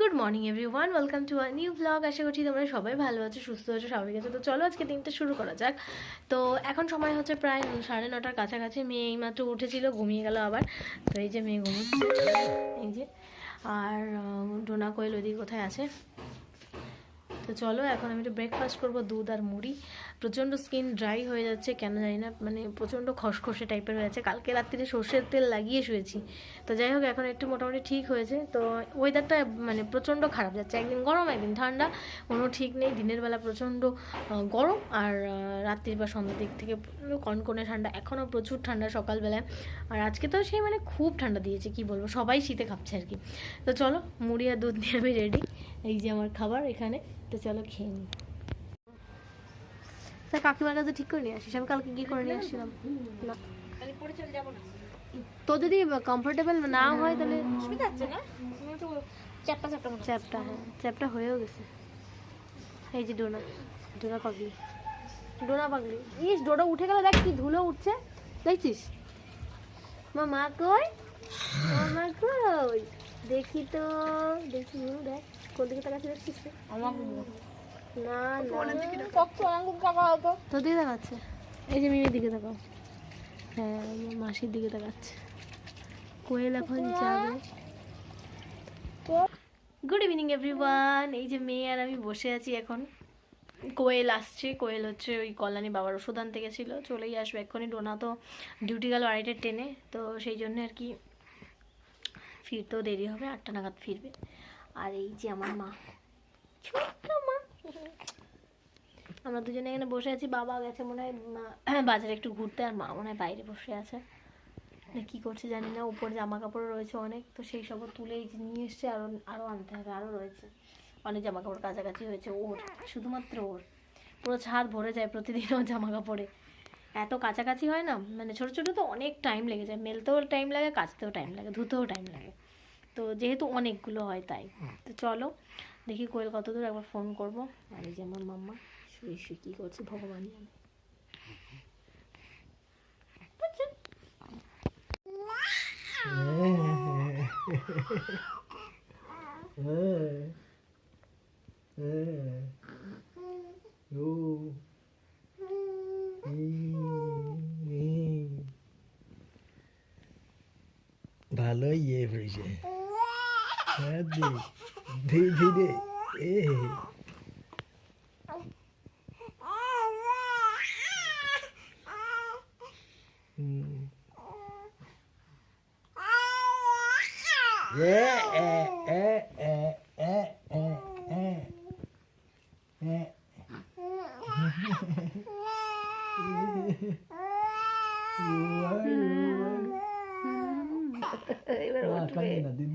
Good morning everyone welcome to our new blog আশা করছি তোমরা সবাই ভালো আছো, সুস্থ আছো, স্বাভাবিক আছো। তো চলো আজকে দিনটা শুরু করা যাক। তো এখন সময় হচ্ছে প্রায় সাড়ে নটার কাছাকাছি। মেয়ে এইমাত্র উঠেছিল, ঘুমিয়ে গেল আবার। তো এই যে মেয়ে ঘুমোচ্ছে। এই যে। আর ডোনা কোয়েল ওইদিকে কোথায় আছে? তো চলো, এখন আমি একটু ব্রেকফাস্ট করব, দুধ আর মুড়ি। প্রচণ্ড স্কিন ড্রাই হয়ে যাচ্ছে, কেন জানি না মানে প্রচণ্ড খসখসে টাইপের হয়ে যাচ্ছে। কালকে রাত্রিরে সর্ষের তেল লাগিয়ে শুয়েছি। তো যাই হোক, এখন একটু মোটামুটি ঠিক হয়েছে। তো ওয়েদারটা মানে প্রচণ্ড খারাপ যাচ্ছে, একদিন গরম, একদিন ঠান্ডা। কোনো ঠিক নেই, দিনের বেলা প্রচণ্ড গরম। আর রাত্রির বা সন্ধ্যার দিক থেকে কনকনে ঠান্ডা এখনও প্রচুর ঠান্ডা সকালবেলায়। আর আজকে তো সেই মানে খুব ঠান্ডা দিয়েছে, কি বলব? সবাই শীতে খাচ্ছে আর কি। তো চলো, মুড়ি আর দুধ নিয়ে আমি রেডি এই যে আমার খাবার এখানে তো চলো খেয়ে নিই। স্যার কাকিমার কাছে ঠিক করে নিয়ে আসিস। আমি কালকে কি করে নিয়ে আসছিলাম। না। তো যদি কমফোর্টেবল না হয় তাহলে চ্যাপটা হ্যাঁ। চ্যাপটা হয়েও গেছে। এই যে ডোনা ডোনা পাগলি। ডোনা পাগলি। ইস ডোনা উঠে গেল দেখ কি ধুলো উঠছে। দেখছিস? মা মা কই? মা কই? দেখি তো দেখি দেখ। কোন দিকে তাকাচ্ছি দেখছিস তো? আমাকে না। তোর দিকে তাকাচ্ছে এই যে মিমির দিকে তাকাও। হ্যাঁ মাসির দিকে তাকাচ্ছে। কোয়েল এখন যাবে। গুড ইভিনিং এভরিওয়ান এই যে মেয়ে আর আমি বসে আছি এখন। কোয়েল আসছে। কোয়েল হচ্ছে ওই কল্যাণী বাবার ওষুধ আনতে গেছিল। চলেই আসবে এক্ষুনি। ডোনা তো ডিউটি গেল আড়াইটার ট্রেনে। তো সেই জন্য আর কি ফিরতেও দেরি হবে। আটটা নাগাদ ফিরবে। আর এই যে আমার মা। মা। আমরা দুজনে এখানে বসে আছি, বাবা গেছে মনে হয় বাজারে একটু ঘুরতে, আর মা মনে হয় বাইরে বসে আছে। কি করছে জানি না, উপর জামা কাপড় রয়েছে অনেক, তো সেই সব তুলে নিয়ে এসছে আরও আরও আনতে হবে আরও রয়েছে। অনেক জামা কাপড় কাছাকাছি হয়েছে, ওর, শুধুমাত্র ওর। পুরো ছাদ ভরে যায় প্রতিদিন ও জামা কাপড়ে এত কাছাকাছি হয় না মানে ছোটো ছোটো তো অনেক টাইম লেগে যায়, মেলতেও টাইম লাগে, কাচতেও টাইম লাগে, ধুতেও টাইম লাগে। তো যেহেতু অনেকগুলো হয় তাই। তো চলো দেখি কোয়েল কত দূর একবার ফোন করব। আর এই যে আমার মাম্মা শুয়ে শুয়ে কী করছে ভগবান জানে। বুঝছেন? ভালো ইয়ে হয়েছে। হ্যাঁ ধীরে ধীরে এ হুম। এ এ এ এ এ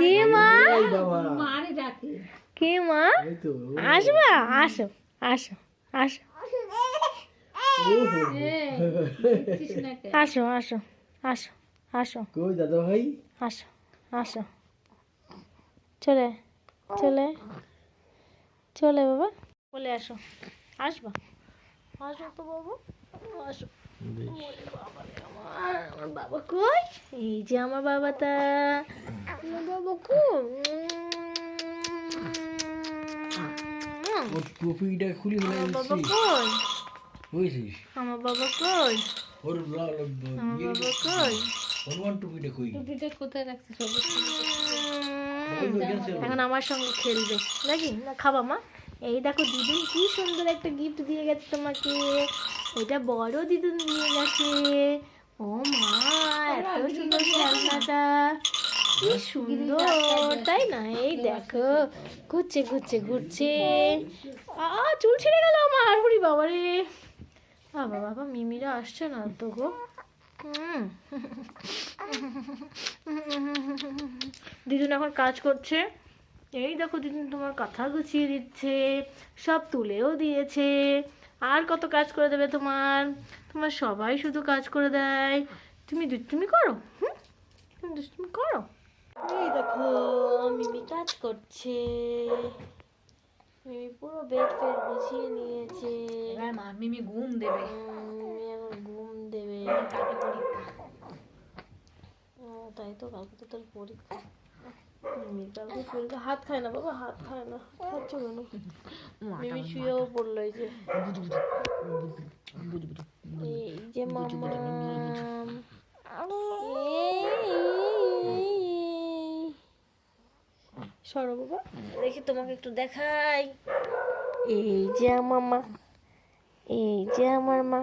কে মা? কে মা? আসবা? আসো। আসো। আসো। আসো আসো। আসো আসো। কই দাদা ভাই? আসো আসো। চলে চলে চলে বাবা। বলে আসো। আসবা? আসো তো বাবু। আসো। বাবা আমার বাবা কই? এই যে আমার বাবাটা। বাবা কই ওর টুপিটা খুলি ফেলে আমার বাবা দিচ্ছি। কই? বুঝেছিস? আমার বাবা কই? ওর লা- লা- আমার ইয়ের- বাবা কই? হনুমান টুপিটা কই? টুপিটা কোথায় রাখছিস? সবুজ এখন আমার সঙ্গে খেলবে। নাকি? না খাবা মা। এই দেখো দিদুন কি সুন্দর একটা গিফট দিয়ে গেছে তোমাকে। এটা বড় দিদুন দিয়ে গেছে। ও মা এত সুন্দর খেলনাটা। কি সুন্দর তাই না? এই দেখো ঘুরছে ঘুরছে ঘুরছে। আ চুল ছিঁড়ে গেল আমার হরি বাবা রে বাবা বাবা মিমিরা আসছে না তো গো। দিদুন এখন কাজ করছে। এই দেখো দিদি তোমার কথা গুছিয়ে দিচ্ছে সব তুলেও দিয়েছে। আর কত কাজ করে দেবে তোমার? তোমার সবাই শুধু কাজ করে দেয়। তুমি দুষ্টুমি করো হুম? তুমি দুষ্টুমি করো। এই দেখো মিমি কাজ করছে? মিমি পুরো বেড ফেড গুছিয়ে নিয়েছে। এবার মা মিমি ঘুম দেবে। মিমি এখন ঘুম দেবে। কালকে পরীক্ষা। ও তাই তো কালকে তো তোর পরীক্ষা। কালকে পরীক্ষা। হাত খায় না বাবা হাত খায় না। খাচ্ছ কেন? মিমি শুয়েও পড়ল এই যে। এই যে মামা সরো বাবা। দেখি তোমাকে একটু দেখাই। এই যে আমার মা এই যে আমার মা।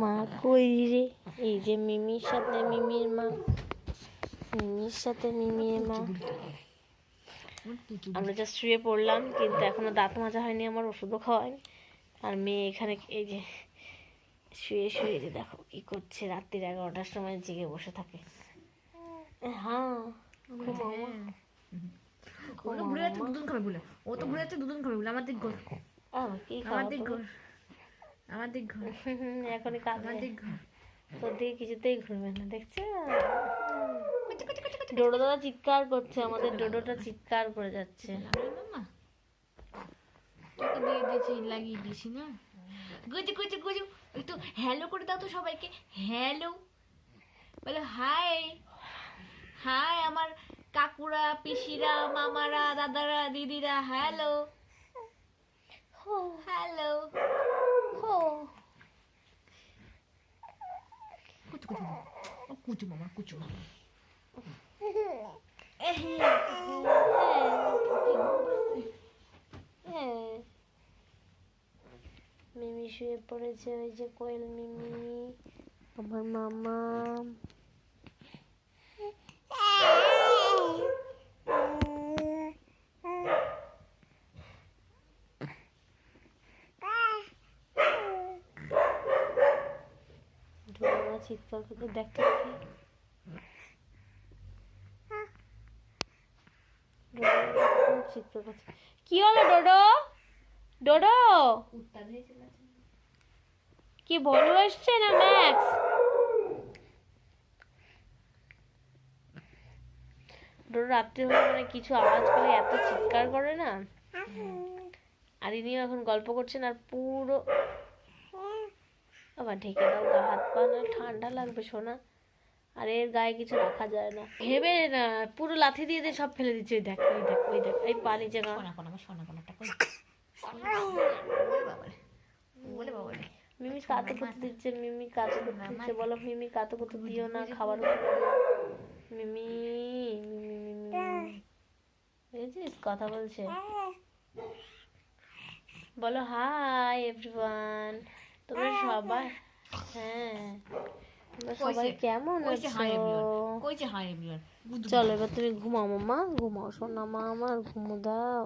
মা কই রে? এই যে মিমির সাথে মিমির মা। মিমির সাথে মিমির মা। আমরা জাস্ট শুয়ে পড়লাম কিন্তু এখনও দাঁত মাজা হয়নি আমার ওষুধও খাওয়ায়নি। আর মেয়ে এখানে এই যে শুয়ে শুয়ে যে দেখো কি করছে রাত্রির এগারোটার সময় জেগে বসে থাকে। হ্যাঁ ও দুধন খাবে বলে। ও তো ঘুরে যাচ্ছে দুধন খাবে বলে। আমার দিক ঘর। দিক ঘর। আমার দিক ঘর। এখনই কাজ আমার দিক ঘর। তোর দিকে কিছুতেই ঘুরবে না দেখছ? ডোডো দাদা চিৎকার করছে আমাদের ডোডোটা চিৎকার করে যাচ্ছে। তোকে দিয়ে দিয়েছি লাগিয়ে দিয়েছি না? গুজু গুজু গুজু। একটু হ্যালো করে দাও তো সবাইকে। হ্যালো বলো হাই হাই আমার কাকুরা পিসিরা মামারা দাদারা দিদিরা হ্যালো। হ্যালো। কুচু কুচু কুচু মামা কুচু মামা। হ্যাঁ মিমি শুয়ে পড়েছে ওই যে কোয়েল মিমি। আমার মামা। চিৎকার করতে দেখতে কি হলো ডোডো? ডোডো? কি বলু এসছে না ম্যাক্স? ডোডো রাত্রে হলে মানে কিছু আওয়াজ করে এত চিৎকার করে না? আর ইনিও এখন গল্প করছেন আর পুরো আবার ঢেকে দাও গা হাত পা না ঠান্ডা লাগবে সোনা। আর এর গায়ে কিছু রাখা যায় না। ভেবে না পুরো লাথি দিয়ে দিয়ে সব ফেলে দিচ্ছে। দেখ ওই দেখ ওই দেখ এই পানি যে কোনা কোনা সোনা কোনাটা কই? বলে বাবারে মিমি কাতে কুতু দিচ্ছে মিমি কাতে কুতু দিচ্ছে বলো মিমি কাতে কুতু দিও না খাবার মিমি কথা বলছে। বলো হাই এভরিওয়ান তোমরা সবাই হ্যাঁ। তোমরা সবাই কেমন আছো? চলো এবার তুমি ঘুমাও মামা। ঘুমাও সোনা মা আমার ঘুমো দাও।